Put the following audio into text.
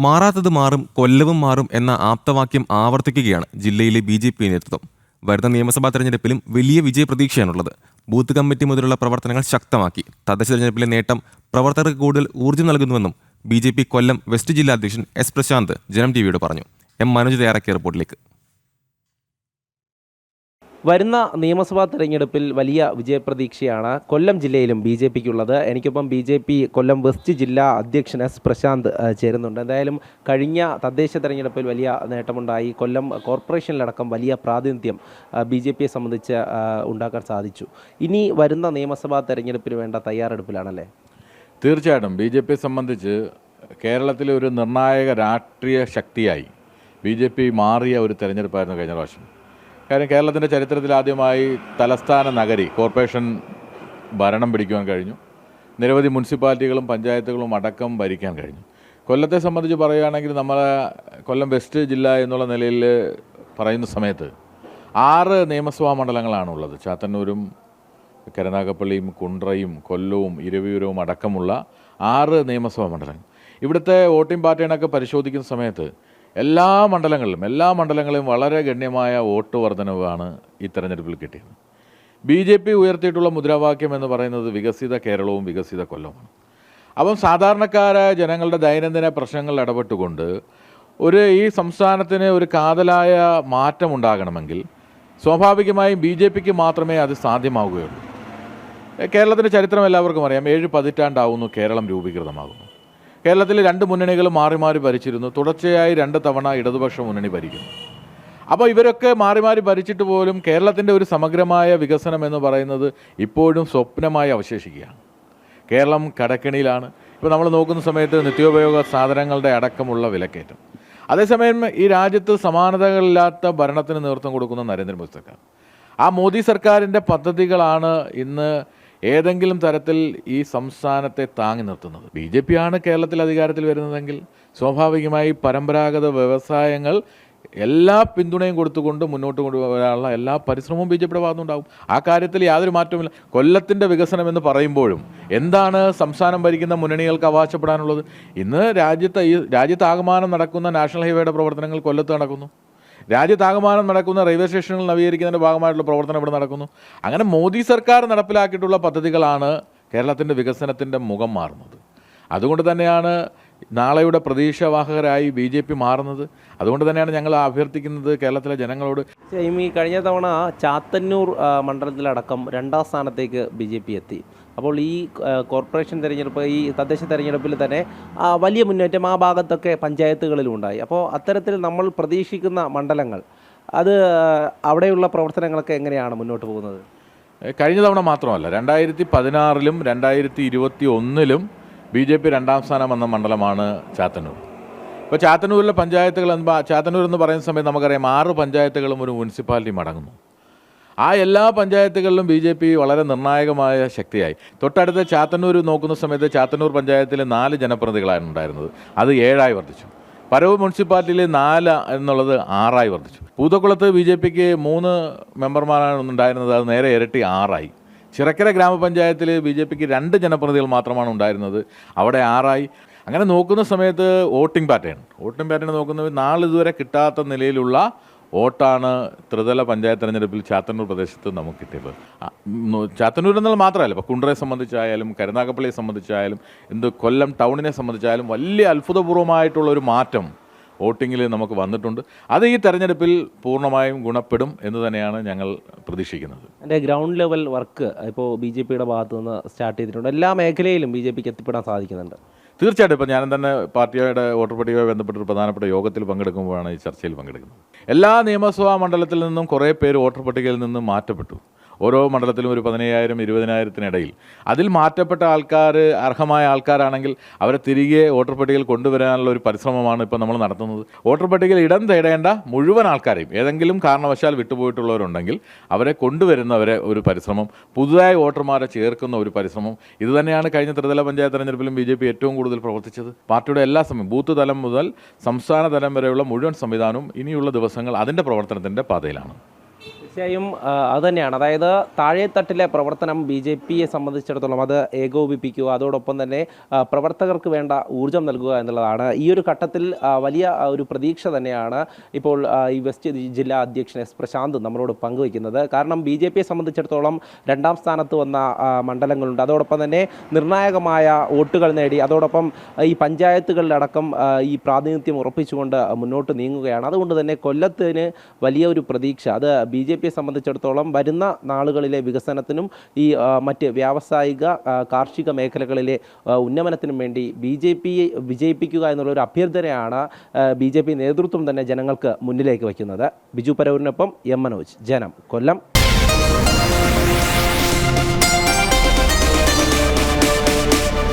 മാറാത്തത് മാറും കൊല്ലവും മാറും എന്ന ആപ്തവാക്യം ആവർത്തിക്കുകയാണ് ജില്ലയിലെ ബി ജെ പി നേതൃത്വം. വരുന്ന നിയമസഭാ തെരഞ്ഞെടുപ്പിലും വലിയ വിജയ പ്രതീക്ഷയാണുള്ളത് ബൂത്ത് കമ്മിറ്റി മുതലുള്ള പ്രവർത്തനങ്ങൾ ശക്തമാക്കി. തദ്ദേശ തെരഞ്ഞെടുപ്പിലെ നേട്ടം പ്രവർത്തകർക്ക് കൂടുതൽ ഊർജം നൽകുന്നുവെന്നും ബി കൊല്ലം വെസ്റ്റ് ജില്ലാ അധ്യക്ഷൻ എസ് പ്രശാന്ത് ജനം ടി വിയോട് പറഞ്ഞു. എം മനോജ് തയ്യാറാക്കിയ റിപ്പോർട്ടിലേക്ക്. വരുന്ന നിയമസഭാ തെരഞ്ഞെടുപ്പിൽ വലിയ വിജയപ്രതീക്ഷയാണ് കൊല്ലം ജില്ലയിലും ബി ജെ പിക്കുള്ളത്. എനിക്കൊപ്പം B J P Kollam west ജില്ലാ അധ്യക്ഷൻ എസ് പ്രശാന്ത് ചേരുന്നുണ്ട്. എന്തായാലും കഴിഞ്ഞ തദ്ദേശ തെരഞ്ഞെടുപ്പിൽ വലിയ നേട്ടമുണ്ടായി. കൊല്ലം കോർപ്പറേഷനിലടക്കം വലിയ പ്രാതിനിധ്യം ബി ജെ പിയെ സംബന്ധിച്ച് ഉണ്ടാക്കാൻ സാധിച്ചു. ഇനി വരുന്ന നിയമസഭാ തെരഞ്ഞെടുപ്പിന് വേണ്ട തയ്യാറെടുപ്പിലാണല്ലേ? തീർച്ചയായിട്ടും. ബി ജെ പിയെ സംബന്ധിച്ച് കേരളത്തിലെ ഒരു നിർണായക രാഷ്ട്രീയ ശക്തിയായി ബി ജെ പി മാറിയ ഒരു തെരഞ്ഞെടുപ്പായിരുന്നു കഴിഞ്ഞ പ്രാവശ്യം. കാര്യം കേരളത്തിന്റെ ചരിത്രത്തിൽ ആദ്യമായി തലസ്ഥാന നഗരി കോർപ്പറേഷൻ ഭരണം പിടിക്കുവാൻ കഴിഞ്ഞു. നിരവധി മുനിസിപ്പാലിറ്റികളും പഞ്ചായത്തുകളും അടക്കം ഭരിക്കാൻ കഴിഞ്ഞു. കൊല്ലത്തെ സംബന്ധിച്ച് പറയുകയാണെങ്കിൽ നമ്മളെ കൊല്ലം വെസ്റ്റ് ജില്ല എന്നുള്ള നിലയിൽ പറയുന്ന സമയത്ത് ആറ് നിയമസഭാ മണ്ഡലങ്ങളാണുള്ളത്. ചാത്തന്നൂരും കരുനാഗപ്പള്ളിയും കുണ്ട്രയും കൊല്ലവും ഇരവിയൂരവും അടക്കമുള്ള ആറ് നിയമസഭാ മണ്ഡലങ്ങൾ. ഇവിടുത്തെ വോട്ടിംഗ് പാറ്റേണൊക്കെ പരിശോധിക്കുന്ന സമയത്ത് എല്ലാ മണ്ഡലങ്ങളിലും എല്ലാ മണ്ഡലങ്ങളിലും വളരെ ഗണ്യമായ വോട്ട് വർധനവാണ് ഈ തെരഞ്ഞെടുപ്പിൽ കിട്ടിയത്. ബി ജെ പി ഉയർത്തിയിട്ടുള്ള മുദ്രാവാക്യം എന്ന് പറയുന്നത് വികസിത കേരളവും വികസിത കൊല്ലവുമാണ്. അപ്പം സാധാരണക്കാരായ ജനങ്ങളുടെ ദൈനംദിന പ്രശ്നങ്ങളിൽ ഇടപെട്ടുകൊണ്ട് ഒരു ഈ സംസ്ഥാനത്തിന് ഒരു കാതലായ മാറ്റം ഉണ്ടാകണമെങ്കിൽ സ്വാഭാവികമായും ബി ജെ പിക്ക് മാത്രമേ അത് സാധ്യമാവുകയുള്ളൂ. കേരളത്തിന്റെ ചരിത്രം എല്ലാവർക്കും അറിയാം. ഏഴ് പതിറ്റാണ്ടാവുന്നു കേരളം രൂപീകൃതമാകുന്നു കേരളത്തിൽ രണ്ട് മുന്നണികൾ മാറി മാറി ഭരിച്ചിരുന്നു. തുടർച്ചയായി രണ്ട് തവണ ഇടതുപക്ഷ മുന്നണി ഭരിക്കുന്നു. അപ്പോൾ ഇവരൊക്കെ മാറി മാറി ഭരിച്ചിട്ട് പോലും കേരളത്തിന്റെ ഒരു സമഗ്രമായ വികസനം എന്ന് പറയുന്നത് ഇപ്പോഴും സ്വപ്നമായി അവശേഷിക്കുകയാണ്. കേരളം കടക്കിണിയിലാണ്. ഇപ്പോൾ നമ്മൾ നോക്കുന്ന സമയത്ത് നിത്യോപയോഗ സാധനങ്ങളുടെ അടക്കമുള്ള വിലക്കയറ്റം. അതേസമയം ഈ രാജ്യത്ത് സമാനതകളില്ലാത്ത ഭരണത്തിന് നേതൃത്വം കൊടുക്കുന്ന നരേന്ദ്രമോദി സർക്കാർ. ആ മോദി സർക്കാരിന്റെ പദ്ധതികളാണ് ഇന്ന് ഏതെങ്കിലും തരത്തിൽ ഈ സംസ്ഥാനത്തെ താങ്ങി നിർത്തുന്നത്. ബി ജെ പി ആണ് കേരളത്തിൽ അധികാരത്തിൽ വരുന്നതെങ്കിൽ സ്വാഭാവികമായി പരമ്പരാഗത വ്യവസായങ്ങൾ എല്ലാ പിന്തുണയും കൊടുത്തുകൊണ്ട് മുന്നോട്ട് കൊണ്ടുവരാനുള്ള എല്ലാ പരിശ്രമവും ബി ജെ പിയുടെ ഭാഗത്തുണ്ടാവും ആ കാര്യത്തിൽ യാതൊരു മാറ്റവുമില്ല. കൊല്ലത്തിന്റെ വികസനം എന്ന് പറയുമ്പോഴും എന്താണ് സംസ്ഥാനം ഭരിക്കുന്ന മുന്നണികൾക്ക് അവകാശപ്പെടാനുള്ളത്? ഇന്ന് രാജ്യത്തെ ഈ രാജ്യത്താകമാനം നടക്കുന്ന നാഷണൽ ഹൈവേയുടെ പ്രവർത്തനങ്ങൾ കൊല്ലത്ത് നടക്കുന്നു. രാജ്യത്താകമാനം നടക്കുന്ന റെയിൽവേ സ്റ്റേഷനുകൾ നവീകരിക്കുന്നതിന്റെ ഭാഗമായിട്ടുള്ള പ്രവർത്തനം ഇവിടെ നടക്കുന്നു. അങ്ങനെ മോദി സർക്കാർ നടപ്പിലാക്കിയിട്ടുള്ള പദ്ധതികളാണ് കേരളത്തിന്റെ വികസനത്തിന്റെ മുഖം മാറുന്നത്. അതുകൊണ്ട് തന്നെയാണ് നാളെയുടെ പ്രതീക്ഷാവാഹകരായി ബി ജെ പി മാറുന്നത്. അതുകൊണ്ട് തന്നെയാണ് ഞങ്ങൾ അഭ്യർത്ഥിക്കുന്നത് കേരളത്തിലെ ജനങ്ങളോട്. ഈ കഴിഞ്ഞ തവണ ചാത്തന്നൂർ മണ്ഡലത്തിലടക്കം രണ്ടാം സ്ഥാനത്തേക്ക് ബി ജെ പി എത്തി. അപ്പോൾ ഈ കോർപ്പറേഷൻ തിരഞ്ഞെടുപ്പ് ഈ തദ്ദേശ തിരഞ്ഞെടുപ്പിൽ തന്നെ വലിയ മുന്നേറ്റം ആ ഭാഗത്തൊക്കെ പഞ്ചായത്തുകളിലും ഉണ്ടായി അപ്പോൾ അത്തരത്തിൽ നമ്മൾ പ്രതീക്ഷിക്കുന്ന മണ്ഡലങ്ങൾ അത് അവിടെയുള്ള പ്രവർത്തനങ്ങളൊക്കെ എങ്ങനെയാണ് മുന്നോട്ട് പോകുന്നത്? കഴിഞ്ഞ തവണ മാത്രമല്ല രണ്ടായിരത്തി പതിനാറിലും രണ്ടായിരത്തി ഇരുപത്തി ഒന്നിലും ബി ജെ പി രണ്ടാം സ്ഥാനം വന്ന മണ്ഡലമാണ് ചാത്തന്നൂർ. ഇപ്പോൾ ചാത്തന്നൂരിലെ പഞ്ചായത്തുകൾ ചാത്തന്നൂർ എന്ന് പറയുന്ന സമയത്ത് നമുക്കറിയാം ആറ് പഞ്ചായത്തുകളും ഒരു മുനിസിപ്പാലിറ്റി മടങ്ങുന്നു. ആ എല്ലാ പഞ്ചായത്തുകളിലും ബി ജെ പി വളരെ നിർണായകമായ ശക്തിയായി. തൊട്ടടുത്ത ചാത്തന്നൂർ നോക്കുന്ന സമയത്ത് ചാത്തന്നൂർ പഞ്ചായത്തിലെ നാല് ജനപ്രതിനിധികളാണ് ഉണ്ടായിരുന്നത്. അത് ഏഴായി വർദ്ധിച്ചു. പരവ് മുനിസിപ്പാലിറ്റിയിൽ നാല് എന്നുള്ളത് ആറായി വർദ്ധിച്ചു. പൂതക്കുളത്ത് ബി ജെ പിക്ക് മൂന്ന് മെമ്പർമാരാണ് ഉണ്ടായിരുന്നത്. അത് നേരെ ഇരട്ടി ആറായി. ചിറക്കര ഗ്രാമപഞ്ചായത്തിൽ ബി ജെ പിക്ക് രണ്ട് ജനപ്രതിനിധികൾ മാത്രമാണ് ഉണ്ടായിരുന്നത്. അവിടെ ആറായി. അങ്ങനെ നോക്കുന്ന സമയത്ത് വോട്ടിംഗ് പാറ്റേൺ. വോട്ടിംഗ് പാറ്റേൺ നോക്കുന്നത് നാളിതുവരെ കിട്ടാത്ത നിലയിലുള്ള വോട്ടാണ് ത്രിതല പഞ്ചായത്ത് തെരഞ്ഞെടുപ്പിൽ ചാത്തന്നൂർ പ്രദേശത്ത് നമുക്ക് കിട്ടിയത്. ചാത്തന്നൂർ എന്നുള്ളത് മാത്രമല്ല ഇപ്പോൾ കുണ്ടറയെ സംബന്ധിച്ചായാലും കരുനാഗപ്പള്ളിയെ സംബന്ധിച്ചായാലും എന്ത് കൊല്ലം ടൗണിനെ സംബന്ധിച്ചായാലും വലിയ അത്ഭുതപൂർവമായിട്ടുള്ള ഒരു മാറ്റം വോട്ടിങ്ങിൽ നമുക്ക് വന്നിട്ടുണ്ട്. അത് ഈ തെരഞ്ഞെടുപ്പിൽ പൂർണമായും ഗുണപ്പെടും എന്ന് തന്നെയാണ് ഞങ്ങൾ പ്രതീക്ഷിക്കുന്നത്. എന്റെ ഗ്രൗണ്ട് ലെവൽ വർക്ക് ഇപ്പോൾ ബി ജെ പിയുടെ ഭാഗത്തു നിന്ന് സ്റ്റാർട്ട് ചെയ്തിട്ടുണ്ട്. എല്ലാ മേഖലയിലും ബി ജെ പിക്ക് എത്തിപ്പെടാൻ സാധിക്കുന്നുണ്ട്. തീർച്ചയായിട്ടും ഇപ്പം ഞാൻ തന്നെ പാർട്ടിയുടെ വോട്ടർ പട്ടികയുമായി ബന്ധപ്പെട്ട ഒരു പ്രധാനപ്പെട്ട യോഗത്തിൽ പങ്കെടുക്കുമ്പോഴാണ് ഈ ചർച്ചയിൽ പങ്കെടുക്കുന്നത്. എല്ലാ നിയമസഭാ മണ്ഡലത്തിൽ നിന്നും കുറേ പേര് വോട്ടർ പട്ടികയിൽ നിന്നും മാറ്റപ്പെട്ടു. ഓരോ മണ്ഡലത്തിലും ഒരു പതിനയ്യായിരം ഇരുപതിനായിരത്തിനിടയിൽ. അതിൽ മാറ്റപ്പെട്ട ആൾക്കാർ അർഹമായ ആൾക്കാരാണെങ്കിൽ അവരെ തിരികെ വോട്ടർ പട്ടികയിൽ കൊണ്ടുവരാനുള്ള ഒരു പരിശ്രമമാണ് ഇപ്പോൾ നമ്മൾ നടത്തുന്നത്. വോട്ടർ പട്ടികയിൽ ഇടം തേടേണ്ട മുഴുവൻ ആൾക്കാരെയും ഏതെങ്കിലും കാരണവശാൽ വിട്ടുപോയിട്ടുള്ളവരുണ്ടെങ്കിൽ അവരെ കൊണ്ടുവരുന്നവരെ ഒരു പരിശ്രമം പുതുതായി വോട്ടർമാരെ ചേർക്കുന്ന ഒരു പരിശ്രമം. ഇതുതന്നെയാണ് കഴിഞ്ഞ ത്രിതല പഞ്ചായത്ത് തെരഞ്ഞെടുപ്പിലും ബി ജെ പി ഏറ്റവും കൂടുതൽ പ്രവർത്തിച്ചത്. പാർട്ടിയുടെ എല്ലാ സമയം ബൂത്ത് തലം മുതൽ സംസ്ഥാന തലം വരെയുള്ള മുഴുവൻ സംവിധാനവും ഇനിയുള്ള ദിവസങ്ങൾ അതിന്റെ പ്രവർത്തനത്തിന്റെ പാതയിലാണ്. തീർച്ചയായും അത് അതുതന്നെയാണ് അതായത് താഴെത്തട്ടിലെ പ്രവർത്തനം ബി ജെ പിയെ സംബന്ധിച്ചിടത്തോളം അത് ഏകോപിപ്പിക്കുക അതോടൊപ്പം തന്നെ പ്രവർത്തകർക്ക് വേണ്ട ഊർജം നൽകുക എന്നുള്ളതാണ്. ഈ ഒരു ഘട്ടത്തിൽ വലിയ ഒരു പ്രതീക്ഷ തന്നെയാണ് ഇപ്പോൾ ഈ വെസ്റ്റ് ജില്ലാ അധ്യക്ഷൻ എസ് പ്രശാന്ത് നമ്മളോട് പങ്കുവയ്ക്കുന്നത്. കാരണം ബി ജെ പിയെ സംബന്ധിച്ചിടത്തോളം രണ്ടാം സ്ഥാനത്ത് വന്ന മണ്ഡലങ്ങളുണ്ട്. അതോടൊപ്പം തന്നെ നിർണായകമായ വോട്ടുകൾ നേടി അതോടൊപ്പം ഈ പഞ്ചായത്തുകളിലടക്കം ഈ പ്രാതിനിധ്യം ഉറപ്പിച്ചുകൊണ്ട് മുന്നോട്ട് നീങ്ങുകയാണ്. അതുകൊണ്ട് തന്നെ കൊല്ലത്തിന് വലിയ ഒരു പ്രതീക്ഷ. അത് ബി ജെ പിയെ സംബന്ധിച്ചിടത്തോളം വരുന്ന നാളുകളിലെ വികസനത്തിനും ഈ മറ്റ് വ്യാവസായിക കാർഷിക മേഖലകളിലെ ഉന്നമനത്തിനും വേണ്ടി ബി ജെ പിയെ വിജയിപ്പിക്കുക എന്നുള്ള ഒരു അഭ്യർത്ഥനയാണ് ബി ജെ പി നേതൃത്വം തന്നെ ജനങ്ങൾക്ക് മുന്നിലേക്ക് വയ്ക്കുന്നത്. ബിജു പരൂരിനൊപ്പം എം മനോജ്. ജനം കൊല്ലം.